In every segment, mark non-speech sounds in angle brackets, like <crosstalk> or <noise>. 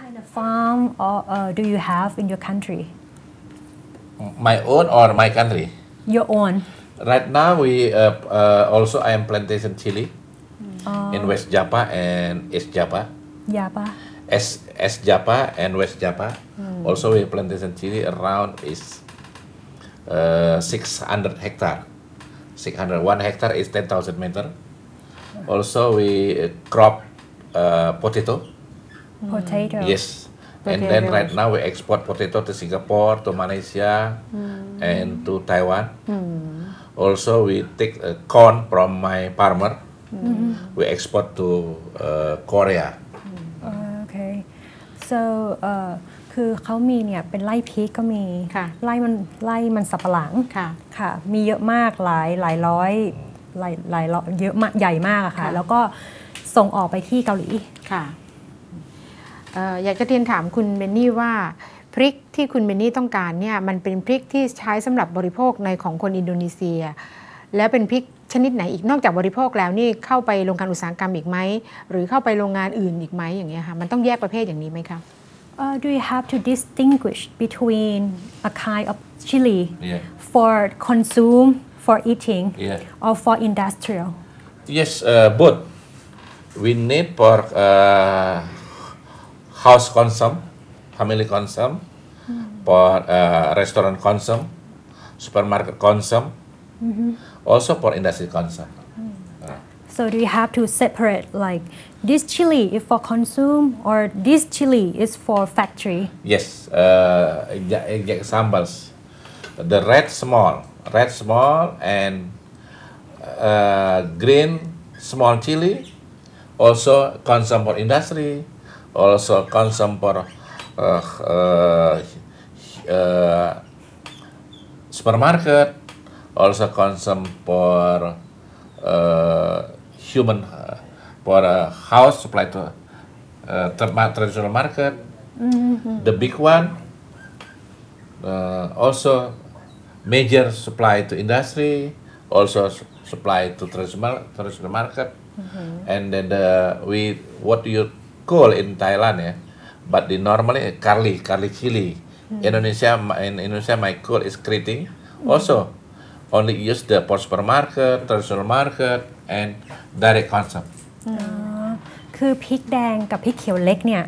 kind of farm or uh, do you have in your country? My own or my country? Your own. Right now we uh, uh, also I am plantation chili in West Java and East Java. Yapa. S S Java and West Java. Also we plantation chili around is uh, 600 hectare. 600 one hectare is 10,000 meter. Also we uh, crop uh, potato. Potato. Yes. And then Potatoes. right now we export potato to Singapore, to Malaysia, and to Taiwan. Also we take uh, corn from my farmer. We export to uh, Korea. Okay. So เอ่อคือเขามีเนี่ยเป็นไร่พริกก็มีค่ะไร่มันไร่มันสับปะหลังค่ะค่ะมีเยอะมากหลายหลายร้อยหลายหลายร้อยเยอะมากใหญ่มากอะค่ะค่ะแล้วก็ส่งออกไปที่เกาหลีค่ะเอ่ออยากจะเรียนถามคุณเบนนี่ว่าพริกที่คุณเบนนี่ต้องการเนี่ยมันเป็นพริกที่ใช้สำหรับบริโภคในของคนอินโดนีเซีย แล้วเป็นพริกชนิดไหนอีกนอกจากบริโภคแล้วนี่เข้าไปโรงงานอุตสาหกรรมอีกไหมหรือเข้าไปโรงงานอื่นอีกไหมอย่างเงี้ยค่ะมันต้องแยกประเภทอย่างนี้ไหมคะ Uh, do you have to distinguish between a kind of chili Yeah. for consume for eating Yeah. or for industrial Yes, uh, both. We need for uh, house consume, family consume, for uh, restaurant consume, supermarket consume, also for industry consume. So do you have to separate like this chili is for consume or this chili is for factory? Yes, uh, exa- exa- examples. The red small, red small and uh, green small chili, also consume for industry, also consume for uh, uh, uh, supermarket, also consume for uh, human, uh, for uh, house supply to uh, tra- traditional market. The big one uh, also major supply to industry, also supply to traditional traditional market, and then the we what you call in Thailand yeah, but the normally curly curly chili. Indonesia my- in Indonesia my call is keriting. Also only use the for supermarket, traditional market, and direct consumption. คือพริกแดงกับพริกเขียวเล็กเนี่ย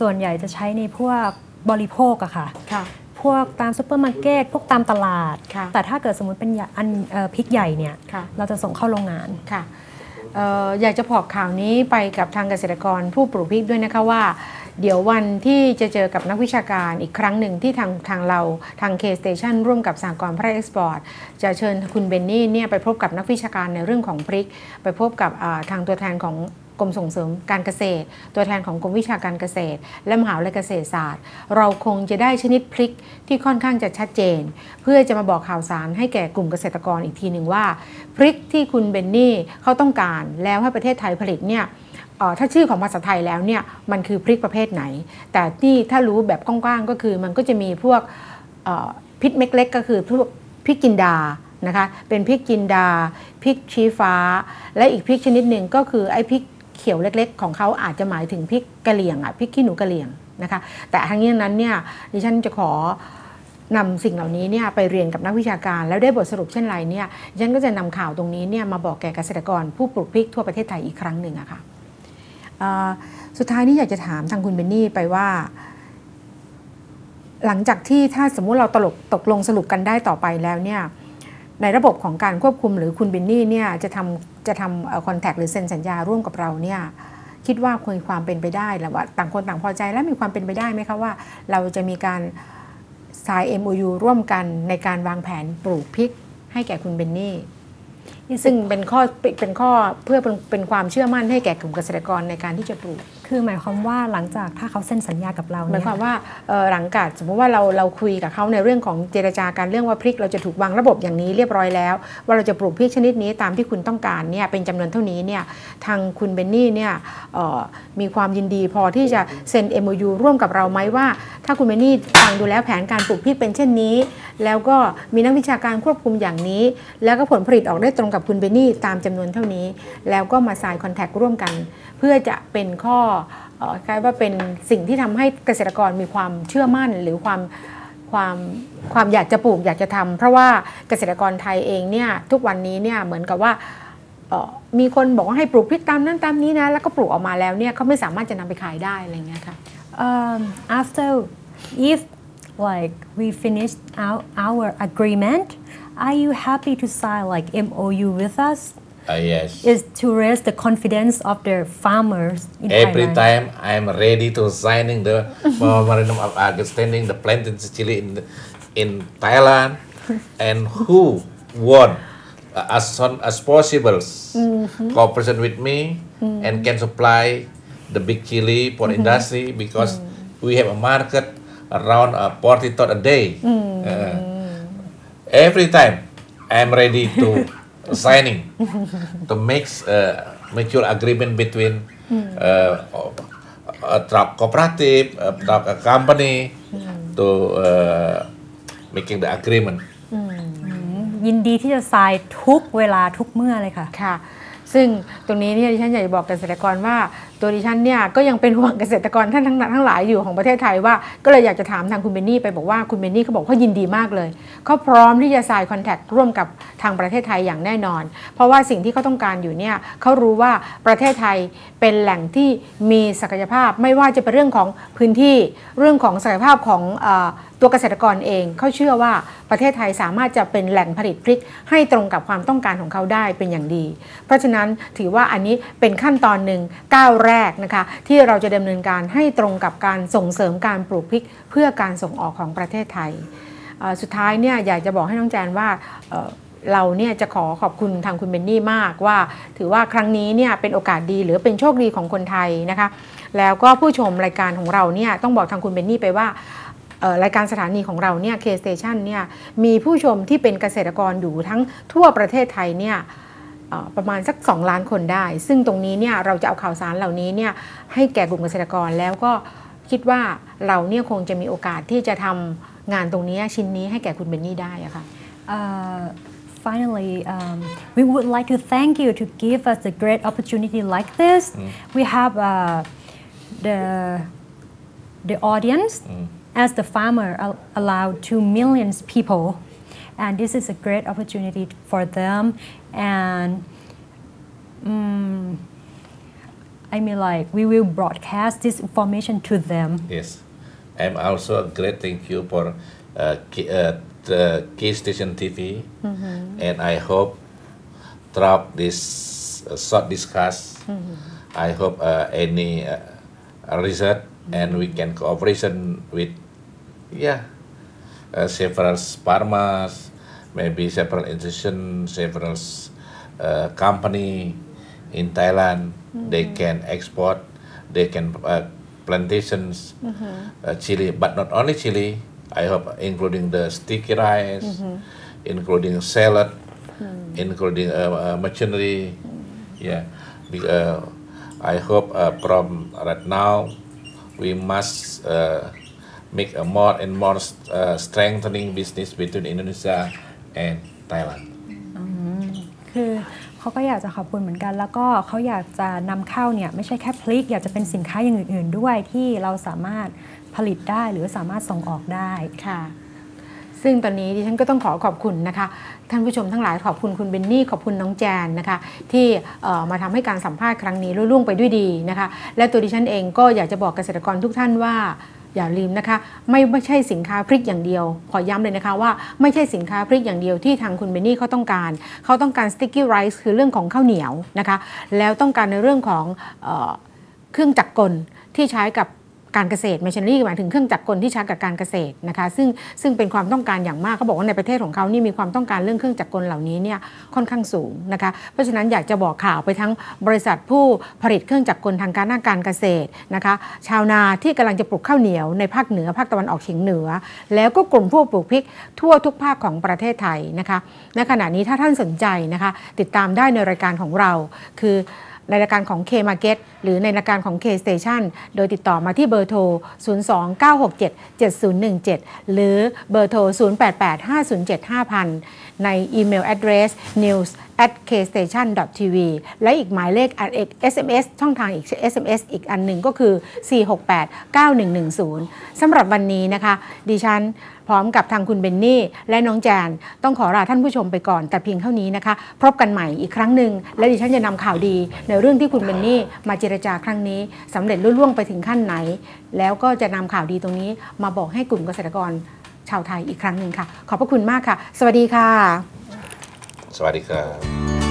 ส่วนใหญ่จะใช้ในพวกบริโภคอะค่ะค่ะพวกตามซูเปอร์มาร์เก็ต พวกตามตลาดค่ะแต่ถ้าเกิดสมมติเป็นใหญ่อันเอ่อพริกใหญ่เนี่ยค่ะเราจะส่งเข้าโรงงานค่ะเอออยากจะบอกข่าวนี้ไปกับทางเกษตรกรผู้ปลูกพริกด้วยนะคะว่า เดี๋ยววันที่จะเจอกับนักวิชาการอีกครั้งหนึ่งที่ทางทางเราทางเคสเตชันร่วมกับสากรพระเอ็กซ์พอร์ตจะเชิญคุณเบนนี่เนี่ยไปพบกับนักวิชาการในเรื่องของพริก ไปพบกับทางตัวแทนของ กรมส่งเสริมการเกษตร ตัวแทนของกรมวิชาการเกษตร และมหาวิทยาลัยเกษตรศาสตร์ เราคงจะได้ชนิดพริกที่ค่อนข้างจะชัดเจน เพื่อจะมาบอกข่าวสารให้แก่กลุ่มเกษตรกรอีกทีหนึ่งว่า พริกที่คุณเบนนี่เขาต้องการแล้วให้ประเทศไทยผลิตเนี่ยถ้าชื่อของภาษาไทยแล้วเนี่ยมันคือพริกประเภทไหน แต่ที่ถ้ารู้แบบกว้างๆก็คือมันก็จะมีพวกพริกเม็ดเล็กก็คือพวกพริกจินดานะคะเป็นพริกจินดาพริกชี้ฟ้า และอีกพริกชนิดหนึ่งก็คือไอ้พริก เขียวเล็กๆ ของเขาอาจจะหมายถึงพริกกะเหรี่ยงอะพริกขี้หนูกะเหรี่ยงนะคะ แต่ทั้งนี้ทั้งนั้นเนี่ยดิฉันจะขอนำสิ่งเหล่านี้เนี่ยไปเรียนกับนักวิชาการ แล้วได้บทสรุปเช่นไรเนี่ยดิฉันก็จะนำข่าวตรงนี้เนี่ยมาบอกแก่เกษตรกรผู้ปลูกพริกทั่วประเทศไทยอีกครั้งหนึ่งอะค่ะเอ่อสุดท้ายนี้อยากจะถามทางคุณเบนนี่ไปว่าหลังจากที่ถ้าสมมุติเราตลกตกลงสรุปกันได้ต่อไปแล้วเนี่ย ในระบบของการควบคุมหรือคุณเบนนี่เนี่ยจะทำจะทำคอนแทคหรือเซ็นสัญญาร่วมกับเราเนี่ยคิดว่าคุยความเป็นไปได้หรือว่าต่างคนต่างพอใจและมีความเป็นไปได้ไหมคะว่า เราจะมีการสาย MOU ร่วมกันในการวางแผนปลูกพริกให้แก่คุณเบนนี่ซึ่งเป็นข้อเป็นข้อเพื่อเป็นความเชื่อมั่นให้แก่กลุ่มเกษตรกรในการที่จะปลูกคือหมายความว่าหลังจากถ้าเขาเซ็นสัญญากับเราหมายเนี่ยความว่าหลังจากสมมติว่าเราเราคุยกับเขาในเรื่องของเจรจาการเรื่องว่าพริก เราจะถูกวางระบบอย่างนี้เรียบร้อยแล้ว ว่าเราจะปลูกพริกชนิดนี้ตามที่คุณต้องการเนี่ยเป็นจำนวนเท่านี้เนี่ยทางคุณเบนนี่เนี่ยมีความยินดีพอที่จะเซ็น MOU ร่วมกับเราไหมว่า ถ้าคุณเบนนี่ฟังดูแล้วแผนการปลูกพริกเป็นเช่นนี้ แล้วก็มีนักวิชาการควบคุมอย่างนี้ แล้วก็ผลผลิตออกได้ตรงกับคุณเบนนี่ตามจำนวนเท่านี้ แล้วก็มาสายคอนแทคร่วมกัน เพื่อจะเป็นข้อเอ่อคล้ายว่าเป็นสิ่งที่ทำให้เกษตรกรมีความเชื่อมั่นหรือความความความอยากจะปลูกอยากจะทำเพราะว่าเกษตรกรไทยเองเนี่ยทุกวันนี้เนี่ยเหมือนกับว่ามีคนบอกว่าให้ปลูกพริกตามนั้นตามนี้นะแล้วก็ปลูกออกมาแล้วเนี่ยเขาไม่สามารถจะนำไปขายได้อะไรอย่างเงี้ยค่ะ um, after if like we finished our, our agreement are you happy to sign like mou with us Uh, yes. is to raise the confidence of the farmers in Every Thailand. time I'm ready to signing the memorandum of understanding the planting chili in in Thailand, <laughs> and who want uh, as soon as possible cooperation with me and can supply the big chili for industry because we have a market around uh, 40 ton a day. Uh, every time I'm ready to signing to make uh, mutual agreement between uh, a truck cooperative, a truck a company to uh, making the agreement. ยินดีที่จะทรายทุกเวลาทุกเมื่อเลยค่ะ ค่ะ ซึ่งตรงนี้เนี่ยดิฉันอยากจะบอกเกษตรกรว่า ตัวดิฉันเนี่ยก็ยังเป็นห่วงเกษตรกรท่านทั้งทั้งหลายอยู่ของประเทศไทยว่า ก็เลยอยากจะถามทางคุณเบนนี่ไปบอกว่าคุณเบนนี่เขาบอกเขายินดีมากเลยเขาพร้อมที่จะสายคอนแทคร่วมกับทางประเทศไทยอย่างแน่นอน เพราะว่าสิ่งที่เขาต้องการอยู่เนี่ยเขารู้ว่าประเทศไทยเป็นแหล่งที่มีศักยภาพไม่ว่าจะเป็นเรื่องของพื้นที่เรื่องของศักยภาพของ ตัวเกษตรกรเองเขาเชื่อว่าประเทศไทยสามารถจะเป็นแหล่งผลิตพริกให้ตรงกับความต้องการของเขาได้เป็นอย่างดี เพราะฉะนั้นถือว่าอันนี้เป็นขั้นตอนหนึ่งก้าวแรกนะคะที่เราจะดำเนินการให้ตรงกับการส่งเสริมการปลูกพริก เพื่อการส่งออกของประเทศไทย สุดท้ายเนี่ยอยากจะบอกให้น้องแจนว่าเราเนี่ยจะขอขอบคุณทางคุณเบนนี่มากว่า ถือว่าครั้งนี้เนี่ยเป็นโอกาสดีหรือเป็นโชคดีของคนไทยนะคะ แล้วก็ผู้ชมรายการของเราเนี่ยต้องบอกทางคุณเบนนี่ไปว่า รายการสถานีของเราเนี่ย K Station เนี่ยมีผู้ชมที่เป็นเกษตรกรอยู่ทั้งทั่วประเทศไทยเนี่ยเอ่อประมาณสัก 2 ล้านคนได้ ซึ่งตรงนี้เนี่ยเราจะเอาข่าวสารเหล่านี้เนี่ยให้แก่กลุ่มเกษตรกรแล้วก็คิดว่าเราเนี่ยคงจะมีโอกาสที่จะทำงานตรงนี้ชิ้นนี้ให้แก่คุณเบนนี่ได้อะค่ะ Uh, finally, um, we would like to thank you to give us a great opportunity like this. We have uh, the the audience as the farmer al- allowed two millions people, and this is a great opportunity for them. And mm, I mean, like we will broadcast this information to them. Yes, I'm also a great thank you for uh, K, uh, the K Station TV, and I hope throughout this uh, short discuss, I hope uh, any uh, result and we can cooperation with yeah uh, several farmers, maybe several institutions, several uh, company in Thailand. They can export, they can uh, plantations, uh, chili, but not only chili. I hope including the sticky rice, including salad, including uh, uh, machinery. Yeah, Be- uh, I hope uh, from right now we must uh, make a more and more uh, strengthening business between Indonesia and Thailand. คือเขาก็อยากจะขอบคุณเหมือนกัน แล้วก็เขาอยากจะนำเข้าเนี่ยไม่ใช่แค่พริก อยากจะเป็นสินค้าอย่างอื่น ๆ ด้วยที่เราสามารถผลิตได้หรือสามารถส่งออกได้ค่ะซึ่งตอนนี้ดิฉันก็ต้องขอขอบคุณนะคะ ท่านผู้ชมทั้งหลายขอบคุณคุณเบนนี่ขอบคุณน้องแจนนะคะ ที่เอ่อมาทำให้การสัมภาษณ์ครั้งนี้รุ่ล่วงไปด้วยดีนะคะ และตัวดิฉันเองก็อยากจะบอกเกษตรกรทุกท่านว่า อย่าลืมนะคะ ไม่ไม่ใช่สินค้าพริกอย่างเดียว ขอย้ำเลยนะคะว่าไม่ใช่สินค้าพริกอย่างเดียวที่ทางคุณเบนนี่เขาต้องการ เขาต้องการสติ๊กกี้ไรซ์คือเรื่องของข้าวเหนียวนะคะ แล้วต้องการในเรื่องของเออเครื่องจักรกลที่ใช้กับ การเกษตร machinery หมายถึงเครื่องจักรกลที่ใช้กับการเกษตรนะคะ ซึ่งซึ่งเป็นความต้องการอย่างมากเขาบอกว่าในประเทศของเขานี่มีความต้องการเรื่องเครื่องจักรกลเหล่านี้เนี่ยค่อนข้างสูงนะคะ เพราะฉะนั้นอยากจะบอกข่าวไปทั้งบริษัทผู้ผลิตเครื่องจักรกลทางการหน้าการเกษตรนะคะ ชาวนาที่กำลังจะปลูกข้าวเหนียวในภาคเหนือภาคตะวันออกเฉียงเหนือ แล้วก็กลุ่มผู้ปลูกพริกทั่วทุกภาคของประเทศไทยนะคะในขณะนี้ถ้าท่านสนใจนะคะ ติดตามได้ในรายการของเราคือ ในรายการของ K Market หรือในรายการของ K Station โดยติดต่อมาที่เบอร์โทร 029677017 หรือเบอร์โทร 0885075000 ในอีเมล address news at kstation tv และอีกหมายเลขอันเอก SMS ช่องทางอีก SMS อีกอันหนึ่งก็คือ 4689110 สำหรับวันนี้นะคะ ดิฉันพร้อมกับทางคุณเบนนี่ และน้องแจน ต้องขอลาท่านผู้ชมไปก่อน แต่เพียงเท่านี้นะคะ พบกันใหม่อีกครั้งหนึ่ง และดิฉันจะนำข่าวดี ในเรื่องที่คุณเบนนี่ มาเจรจาครั้งนี้สำเร็จรุ่ล่วงไปถึงขั้นไหน แล้วก็จะนำข่าวดีตรงนี้มาบอกให้กลุ่มเกษตรกร ชาวไทยอีกครั้งหนึ่งค่ะ ขอบพระคุณมากค่ะ สวัสดีค่ะ สวัสดีครับ